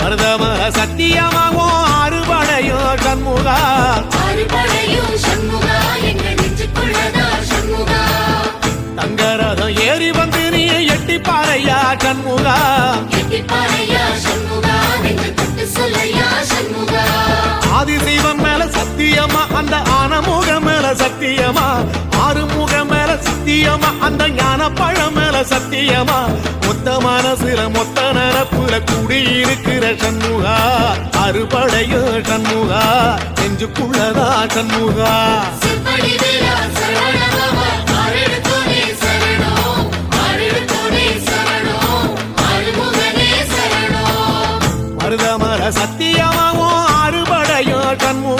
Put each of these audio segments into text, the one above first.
பரதம சத்தியமாகும் அறுபடையும் சண்முகா. தங்க ஏறி வந்து நீ எட்டி பாறையா சண்முகா ஆதிசைவம் மேல சத்தியமா அந்த ஆனமுக மேல சத்தியமா சத்தியமா? அந்த ஞான பழமேல சத்தியமா? மொத்த மனசுல மொத்த நரப்புல கூடியிருக்கிற சண்முகா. அறுபடையோ சண்முகா. நெஞ்சுக்குள்ளதா சண்முகா. மருதமர சத்தியமாவும் அறுபடையோ சண்முகா.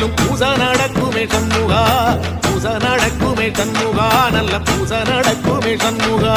காலத்திலும் பூச நடக்குமே சண்முகா. பூச நடக்குமே சண்முகா. நல்ல பூச நடக்குமே சண்முகா.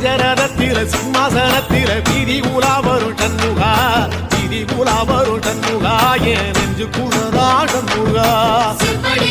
ராஜரதத்தில சிம்மாசனத்தில வீதி உலா வரும் சண்முகா வீதி உலா வரும் சண்முகா என் நெஞ்சு குளரா சண்முகா செப்படி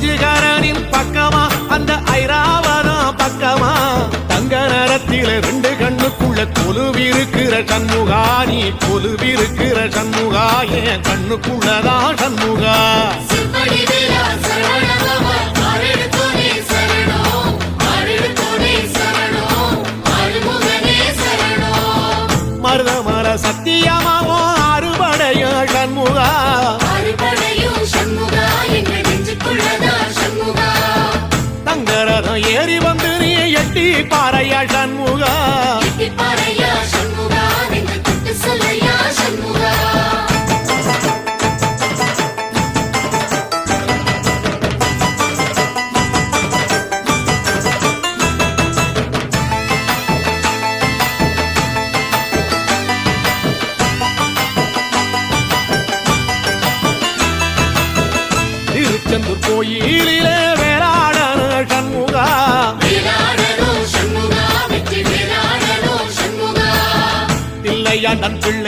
குஞ்சுகரனின் பக்கமா? அந்த ஐராவதம் பக்கமா? தங்க நரத்தில ரெண்டு கண்ணுக்குள்ள கொலுவிருக்கிற சண்முகா நீ கொலுவிருக்கிற சண்முகா என் கண்ணுக்குள்ளதான் சண்முகா? மருதமர சத்தியமாவோ பாறையா சண்முகா பாறையா சண்முகா சொல்லையா சண்முகா? கோயிலே பிள்ளையா நன் பிள்ளை.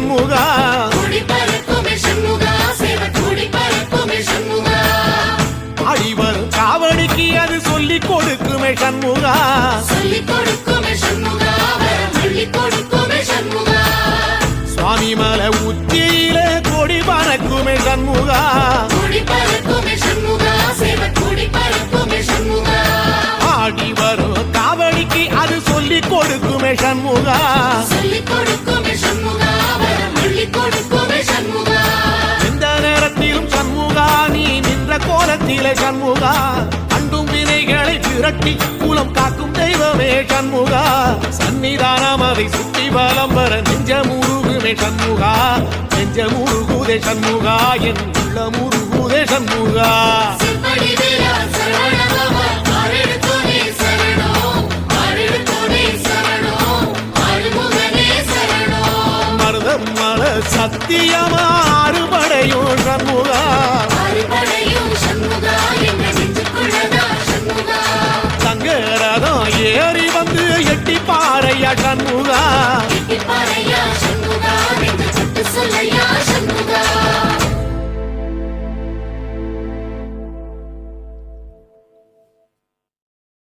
ஷண்முகா ஆடி வரும் காவடிக்கு அது சொல்லி கொடுக்குமே சண்முகா சுவாமி மலை உச்சியில கொடி பறக்குமே சண்முகா ஆடி வரும் காவடிக்கு அது சொல்லி கொடுக்குமே சண்முகா கோலத்திலே சண்முகா அண்டும் வினைகளை திரட்டி குலம் காக்கும் தெய்வமே சண்முகா. சன்னிதானம் அதை சுற்றி பலம் வர நெஞ்ச முருகுமே சண்முகா. நெஞ்ச முருகுதே சண்முகா என் உள்ள முருகுதே சண்முகா சத்தியமா?